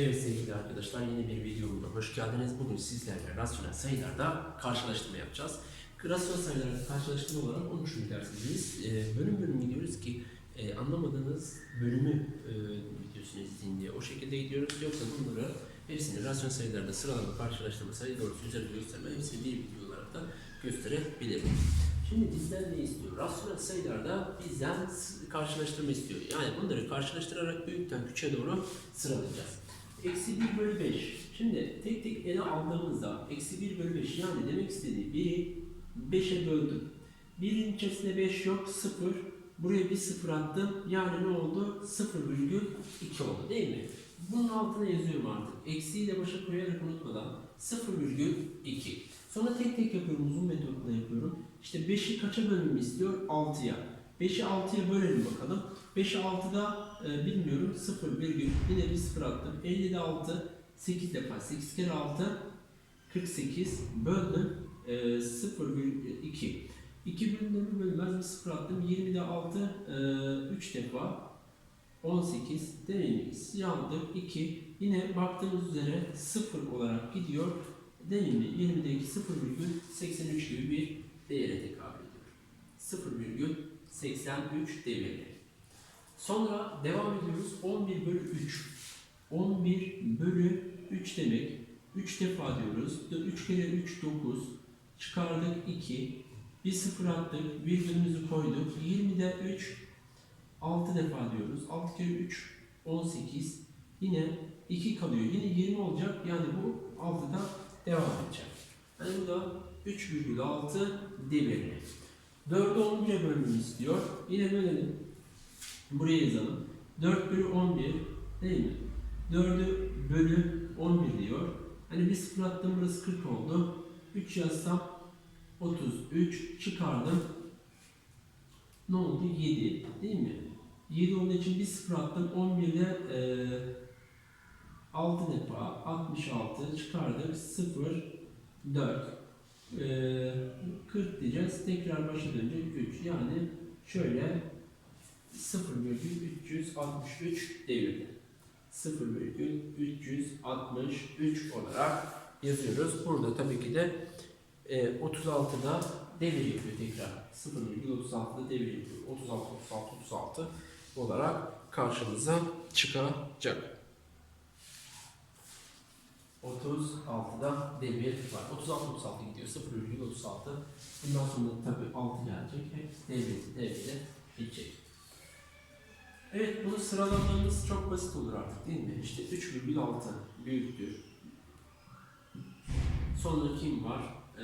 Evet sevgili arkadaşlar yeni bir videomda hoş geldiniz. Bugün sizlerle rasyonel sayılarda karşılaştırma yapacağız. Rasyonel sayılarda karşılaştırma olarak 13. dersindeyiz. Ee, bölüm bölüm gidiyoruz ki e, anlamadığınız bölümü e, videosunu izleyin diye o şekilde gidiyoruz. Yoksa bunları hepsini rasyonel sayılarda sıralama, karşılaştırma, sayı doğrusu üzerinde gösterme hepsini bir video olarak da gösterebilirim. Şimdi bizden ne istiyor? Rasyonel sayılarda bizden karşılaştırma istiyor. Yani bunları karşılaştırarak büyükten küçüğe doğru sıralayacağız. Eksi 1 bölü 5. Şimdi tek tek ele aldığımızda eksi 1 bölü 5 yani demek istediği 1'i 5'e böldüm. 1'in içerisinde 5 yok 0. Buraya bir 0 attım. Yani ne oldu? 0,2 oldu değil mi? Bunun altına yazıyorum artık. Eksiği de başa koyarak unutmadan 0,2. Sonra tek tek yapıyorum. Uzun metotla yapıyorum. İşte 5'i kaça bölmemi istiyor? 6'ya. 5'i 6'ya bölelim bakalım. 5'i 6'da e, bilmiyorum 0 virgül bir 0 attım. 50'de 6 8 defa. 8 kere 6 48 böldüm e, 0,2 2 bölümde bölmez bir 0 attım. 20'de 6 3 defa. 18 deneyimiz. Yandık 2 yine baktığımız üzere 0 olarak gidiyor. Deneyimli 20'deki 0,83 gibi bir değere tekabül ediyor. 0,83 değeri Sonra devam ediyoruz. 11 bölü 3. 11 bölü 3 demek. 3 defa diyoruz. 3 kere 3 9. Çıkardık 2. Bir sıfır attık. Virgülümüzü koyduk. 20'de 3. 6 defa diyoruz. 6 kere 3 18. Yine 2 kalıyor. Yine 20 olacak. Yani bu 6'da devam edecek. Yani bu da 3,6 devirli. 4'ü 11'e bölümünü istiyor. Yine bölelim. Buraya yazalım. 4 bölü 11 değil mi? 4'ü bölü 11 diyor. Hani bir sıfır attım burası 40 oldu. 3 yazsam 33 çıkardım. Ne oldu? 7 değil mi? 7 olduğu için bir sıfır attım. 11'de e, 6 defa 66 çıkardık. 0 4 e, 40 diyeceğiz. Tekrar başa dönecek 3. Yani şöyle 0,363 devirde. 0,363 olarak yazıyoruz. Burada tabii ki de e, 36'da devir yapıyor tekrar. 0,36'da devir yapıyor. 36, 36, 36 olarak karşımıza çıkacak. 36'da devir var. 36 36 gidiyor. 0,36. Bundan sonra tabii 6 gelecek. Hep devir devre bitecek. Evet bunu sıralamamız çok basit olur artık değil mi? İşte 3,6 büyüktür. Sonra kim var? Ee,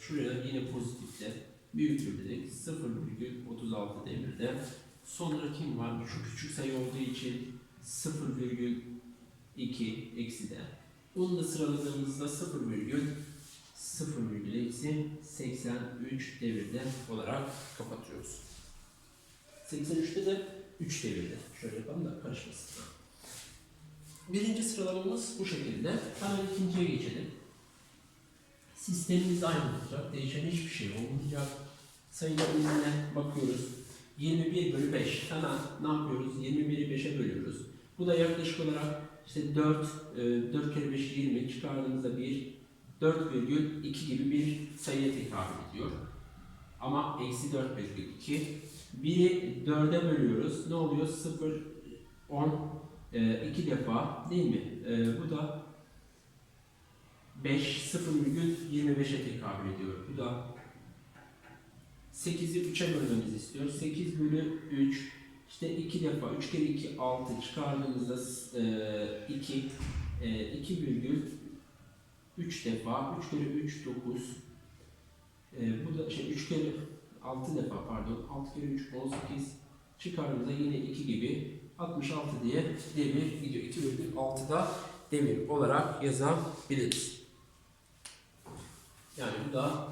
şuraya yine pozitifle büyüktür dedik. 0,36 devirde. Sonra kim var? Şu küçük sayı olduğu için 0,2 eksi de. Bunu da sıraladığımızda 0, 0 virgül eksi 83 devirde olarak kapatıyoruz. 83'te de 3 devirde. Şöyle yapalım da karışmasın. Birinci sıralamamız bu şekilde. Hemen ikinciye geçelim. Sistemimiz aynı olacak. Değişen hiçbir şey olmayacak. Sayıların diziline bakıyoruz. 21 bölü 5. Hemen ne yapıyoruz? 21'i 5'e bölüyoruz. Bu da yaklaşık olarak işte 4, e, 4 kere 5 20 çıkardığımızda 1, 4,2 gibi bir sayıya tekabül ediyor. Ama eksi 4,2. Biri 4'e bölüyoruz. Ne oluyor? 0, 10, 2 defa değil mi? E, bu da 5, 0,25'e tekabül ediyor. Bu da 8'i 3'e bölmemizi istiyor. 8 bölü 3, işte 2 defa, 3 kere 2, 6 çıkardığımızda e, 2, e, 2 virgül 3 defa, 3 kere 3, 9. E, bu da şey 3 kere 6 defa pardon, 6 kere 3, 18. Çıkardığımızda yine 2 gibi 66 diye devir gidiyor. 2 virgül 6'da devir olarak yazabiliriz. Yani bu da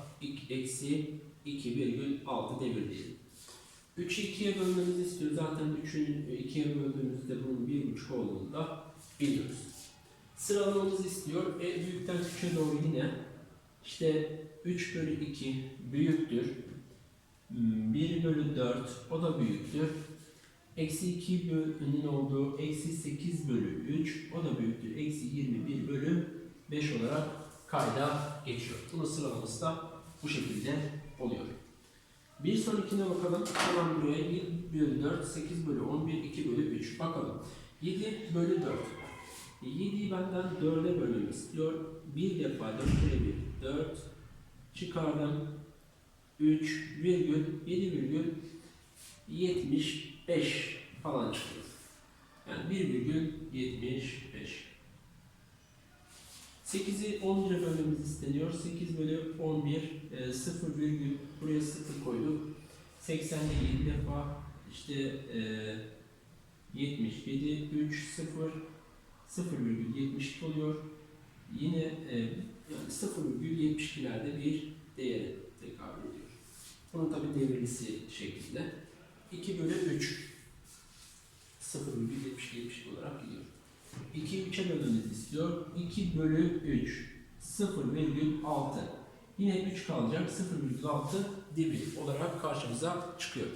eksi 2,6 devir diyelim. 3'ü 2'ye bölmemizi istiyor. Zaten 3'ün 2'ye böldüğümüzde bunun 1,5 olduğunu da biliyoruz. Sıralamamızı istiyor. En büyükten küçüğe doğru yine işte 3 bölü 2 büyüktür. Hmm, 1 bölü 4 o da büyüktür. Eksi 2 bölünün olduğu eksi 8 bölü 3 o da büyüktür. Eksi 21 bölü 5 olarak kayda geçiyor. Bunun sıralaması da bu şekilde oluyor. Bir sonrakine bakalım. Hemen buraya 1 bölü 4, 8 bölü 11, 2 bölü 3. Bakalım. 7 bölü 4. 7'yi benden 4'e bölmemi istiyor. Bir defa 4 kere 1, 4. Çıkardım. 3 virgül 7 virgül 75 falan çıkıyor. Yani 1 virgül 75. 8'i 11'e bölmemiz isteniyor. 8 bölü 11 e, 0 virgül buraya 0 koyduk. 80'de 7 defa işte e, 77 3 0 0 virgül 72 oluyor. Yine e, yani 0 virgül 72'lerde bir değere tekabül ediyor. Bunun tabi devrelisi şeklinde. 2 bölü 3 0 virgül 72 72 olarak gidiyor. 2'yi 3'e bölmemizi istiyor. 2 bölü 3 0,6 Yine 3 kalacak. 0,6 dibi olarak karşımıza çıkıyor.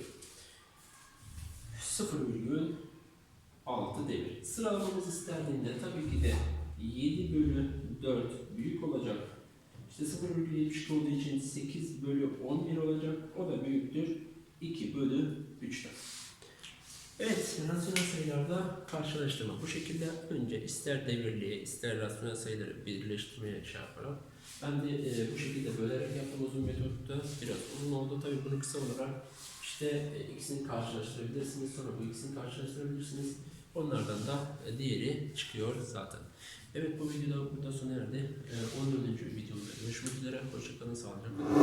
0,6 devir. Sıralamamız istendiğinde tabii ki de 7 bölü 4 büyük olacak. İşte 0,72 olduğu için 8 bölü 11 olacak. O da büyüktür. 2 bölü 3'ten. Evet, rasyonel sayılarda karşılaştırma. Bu şekilde önce ister devirliğe, ister rasyonel sayıları birleştirmeye şey yaparak ben de e, bu şekilde bölerek yaptım uzun metotta. Biraz uzun oldu. Tabii bunu kısa olarak işte e, ikisini karşılaştırabilirsiniz. Sonra bu ikisini karşılaştırabilirsiniz. Onlardan da e, diğeri çıkıyor zaten. Evet bu videoda burada sona erdi. E, 14. videomda görüşmek üzere. Hoşçakalın, sağlıcakla. kalın.